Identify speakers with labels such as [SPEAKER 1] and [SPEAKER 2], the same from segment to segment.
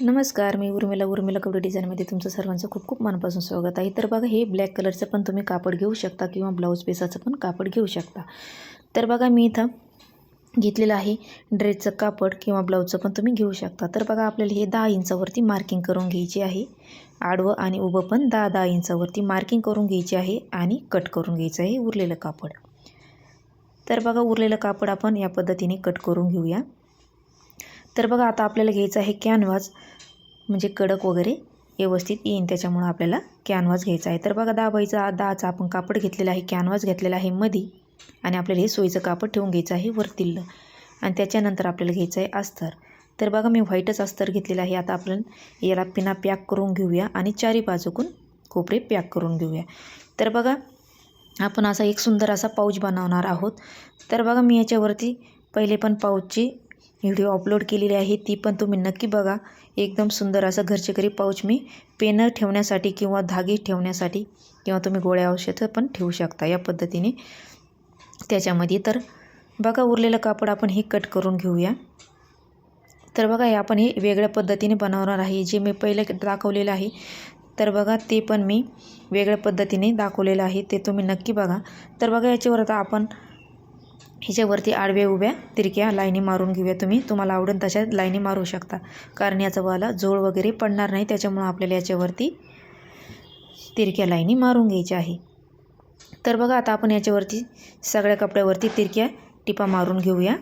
[SPEAKER 1] नमस्कार मी उर्मिला उर्मिला कपडे डिझाईनमध्ये तुमचं सर्वांचं खूप खूप मनापासून स्वागत आहे. तर बघा हे ब्लॅक कलरचं पण तुम्ही कापड घेऊ शकता किंवा ब्लाऊज पीसाचं पण कापड घेऊ शकता. तर बघा मी इथं घेतलेलं आहे ड्रेसचं कापड किंवा ब्लाऊजचं पण तुम्ही घेऊ शकता. तर बघा आपल्याला हे दहा इंचावरती मार्किंग करून घ्यायची आहे. आडवं आणि उभं पण दहा दहा इंचावरती मार्किंग करून घ्यायची आहे आणि कट करून घ्यायचं आहे उरलेलं कापड. तर बघा उरलेलं कापड आपण या पद्धतीने कट करून घेऊया. तर बघा आता आपल्याला घ्यायचं आहे कॅनव्हास म्हणजे कडक वगैरे व्यवस्थित येईन त्याच्यामुळं आपल्याला कॅनव्हास घ्यायचा आहे. तर बघा दहा बाईचा दहाचा आपण कापड घेतलेला आहे. कॅनव्हास घेतलेला आहे मधी. आणि आपल्याला हे सोयीचं कापड ठेवून घ्यायचं आहे वरतिल्लं आणि त्याच्यानंतर आपल्याला घ्यायचं आहे अस्तर. तर बघा मी व्हाईटच अस्तर घेतलेलं आहे. आता आपण याला पिना पॅक करून घेऊया आणि चारी बाजूकून कोपरे पॅक करून घेऊया. तर बघा आपण असा एक सुंदर असा पाऊच बनवणार आहोत. तर बघा मी याच्यावरती पहिले पण पाऊचची व्हिडिओ अपलोड केलेली आहे ती पण तुम्ही नक्की बघा. एकदम सुंदर असं घरचे घरी पाऊच मी पेनं ठेवण्यासाठी किंवा धागे ठेवण्यासाठी किंवा तुम्ही गोळ्या औषधं पण ठेवू शकता या पद्धतीने. त्याच्यामध्ये तर बघा उरलेलं कापड आपण हे कट करून घेऊया. तर बघा हे आपण हे वेगळ्या पद्धतीने बनवणार आहे. जे मी पहिले दाखवलेलं आहे तर बघा ते पण मी वेगळ्या पद्धतीने दाखवलेलं आहे. ते तुम्ही नक्की बघा. तर बघा याच्यावर आता आपण ह्याच्यावरती आडव्या उभ्या तिरक्या लाईनी मारून घेऊया तुम्ही. तुम्हाला आवडेल तशा लाईनी मारू शकता. कारण याचा वाला जोड वगैरे पडणार नाही त्याच्यामुळं आपल्याला याच्यावरती तिरक्या लाईनी मारून घ्यायच्या आहे. तर बघा आता आपण याच्यावरती सगळ्या कपड्यावरती तिरक्या टिपा मारून घेऊया.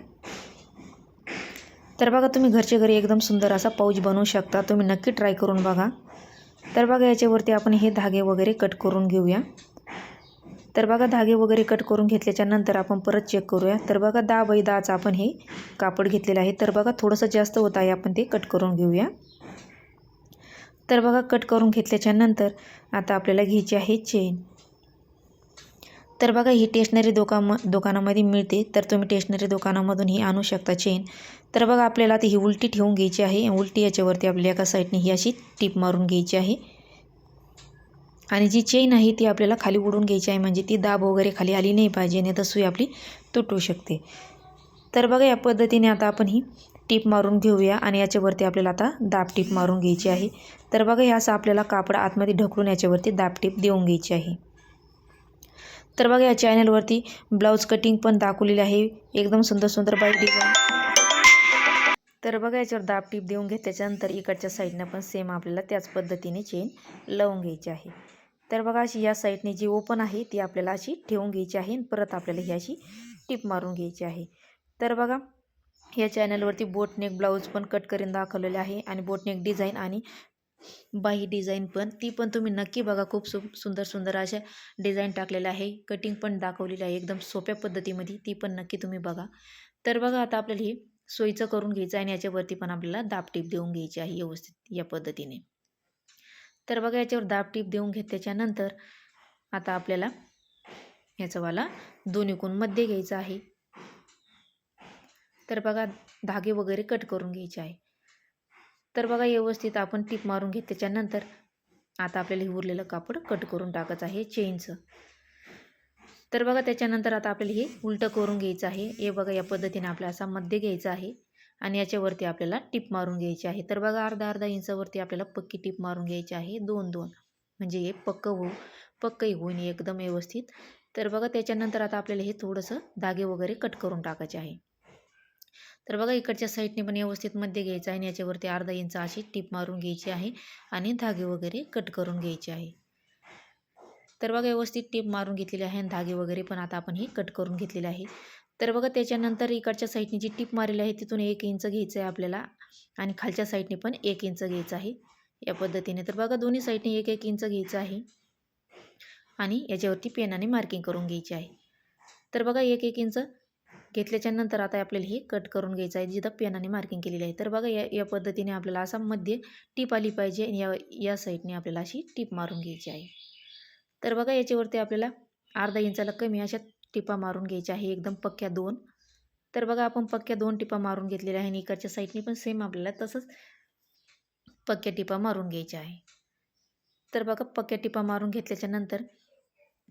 [SPEAKER 1] तर बघा तुम्ही घरच्या घरी एकदम सुंदर असा पाऊच बनवू शकता. तुम्ही नक्की ट्राय करून बघा. तर बघा याच्यावरती आपण हे धागे वगैरे कट करून घेऊया. तर बघा धागे वगैरे कट करून घेतल्याच्या नंतर आपण परत चेक करूया. तर बघा दहा बाई दहाचं आपण हे कापड घेतलेलं आहे. तर बघा थोडंसं जास्त होत आहे. आपण ते कट करून घेऊया. तर बघा कट करून घेतल्याच्या नंतर आता आपल्याला घ्यायची आहे चेन तर बघा ही टेशनरी दुकान दुकानामध्ये मिळते. तर तुम्ही टेशनरी दुकानामधून ही आणू शकता चेन तर बघा आपल्याला आता ही उलटी ठेवून घ्यायची आहे. उलटी याच्यावरती आपल्या एका साईडने ही अशी टीप मारून घ्यायची आहे. आणि जी चेन आहे ती आपल्याला खाली उडून घ्यायची आहे म्हणजे ती दाब वगैरे खाली आली नाही पाहिजे नाही तर सुई आपली तुटू शकते. तर बघा या पद्धतीने आता आपण ही टीप मारून घेऊया आणि याच्यावरती आपल्याला आता दाब टीप मारून घ्यायची आहे. तर बघा हे असं आपल्याला कापड आतमध्ये ढकलून याच्यावरती दाब टीप देऊन घ्यायची आहे. तर बघा या चॅनलवरती ब्लाऊज कटिंग पण दाखवलेली आहे. एकदम सुंदर सुंदर बाईक डिझाईन तर बघा याच्यावर दाब टीप देऊन घेतल्याच्यानंतर इकडच्या साईडनं पण सेम आपल्याला त्याच पद्धतीने चेन लावून घ्यायची आहे. तर बघा अशी या साईडने जी ओपन आहे ती आपल्याला अशी ठेवून घ्यायची आहे आणि परत आपल्याला ही अशी टीप मारून घ्यायची आहे. तर बघा या चॅनलवरती बोटनेक ब्लाऊज पण कट करून दाखवलेले आहे आणि बोटनेक डिझाईन आणि बाही डिझाईन पण. ती पण तुम्ही नक्की बघा खूप सु सुंदर सुंदर अशा डिझाईन टाकलेल्या आहे. कटिंग पण दाखवलेली आहे एकदम सोप्या पद्धतीमध्ये. ती पण नक्की तुम्ही बघा. तर बघा आता आपल्याला ही सोयीचं करून घ्यायचं आणि याच्यावरती पण आपल्याला दाबटीप देऊन घ्यायची आहे व्यवस्थित या पद्धतीने. तर बघा याच्यावर दाबटीप देऊन घेतल्याच्यानंतर आता आपल्याला ह्याचावाला दोन्ही कोणमध्ये घ्यायचं आहे. तर बघा धागे वगैरे कट करून घ्यायचे आहे. तर बघा व्यवस्थित आपण टीप मारून घेतल्याच्यानंतर आता आपल्याला हे उरलेलं कापड कट करून टाकायचं आहे चेनचं तर बघा त्याच्यानंतर आता आपल्याला हे उलटं करून घ्यायचं आहे. हे बघा या पद्धतीने आपल्याला असा मध्य घ्यायचा आहे आणि याच्यावरती आपल्याला टिप मारून घ्यायची आहे. तर बघा अर्धा अर्धा इंचावरती आपल्याला पक्की टिप मारून घ्यायची आहे. दोन दोन. म्हणजे हे पक्क होऊ पक्कही होईन एकदम व्यवस्थित. तर बघा त्याच्यानंतर आता आपल्याला हे थोडंसं धागे वगैरे कट करून टाकायचे आहे. तर बघा इकडच्या साईडने पण व्यवस्थित मध्ये घ्यायचं आहे आणि याच्यावरती अर्धा इंच अशी टिप मारून घ्यायची आहे आणि धागे वगैरे कट करून घ्यायचे आहे. तर बघा व्यवस्थित टीप मारून घेतलेली आहे आणि धागे वगैरे पण आता आपण हे कट करून घेतलेले आहे. तर बघा त्याच्यानंतर इकडच्या साईडने जी टीप मारलेली आहे तिथून एक इंच घ्यायचं आहे आपल्याला आणि खालच्या साईडने पण एक इंच घ्यायचं आहे. या पद्धतीने तर बघा दोन्ही साईडने एक एक इंच घ्यायचं आहे आणि याच्यावरती पेनाने मार्किंग करून घ्यायची आहे. तर बघा एक एक इंच घेतल्याच्या नंतर आता आपल्याला हे कट करून घ्यायचं आहे जिथं पेनाने मार्किंग केलेली आहे. तर बघा या या पद्धतीने आपल्याला असा मध्ये टीप आली पाहिजे आणि या या साईडने आपल्याला अशी टीप मारून घ्यायची आहे. तर बघा याच्यावरती आपल्याला अर्धा इंचाला कमी अशा टिपा मारून घ्यायच्या आहे. एकदम पक्क्या दोन. तर बघा आपण पक्क्या दोन टिपा मारून घेतलेल्या आहे आणि इकडच्या साईडने पण सेम आपल्याला तसंच पक्क्या टिपा मारून घ्यायच्या आहे. तर बघा पक्क्या टिपा मारून घेतल्याच्या नंतर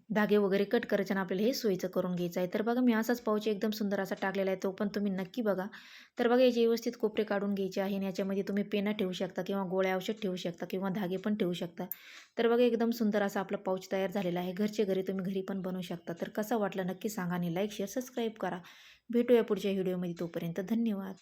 [SPEAKER 1] धागे वगैरे कट करायचे आपल्याला हे सोयीचं करून घ्यायचं आहे. तर बघा मी असाच पाऊच एकदम सुंदर असा टाकलेला आहे तो पण तुम्ही नक्की बघा. तर बघा याचे व्यवस्थित कोपरे काढून घ्यायचे आहे आणि याच्यामध्ये तुम्ही पेनं ठेवू शकता किंवा गोळ्या औषध ठेवू शकता किंवा धागे पण ठेवू शकता. तर बघा एकदम सुंदर असा आपला पाऊच तयार झालेला आहे. घरचे घरी तुम्ही घरी पण बनवू शकता. तर कसा वाटला नक्की सांगा आणि लाईक शेअर सबस्क्राईब करा. भेटूया पुढच्या व्हिडिओमध्ये तोपर्यंत धन्यवाद.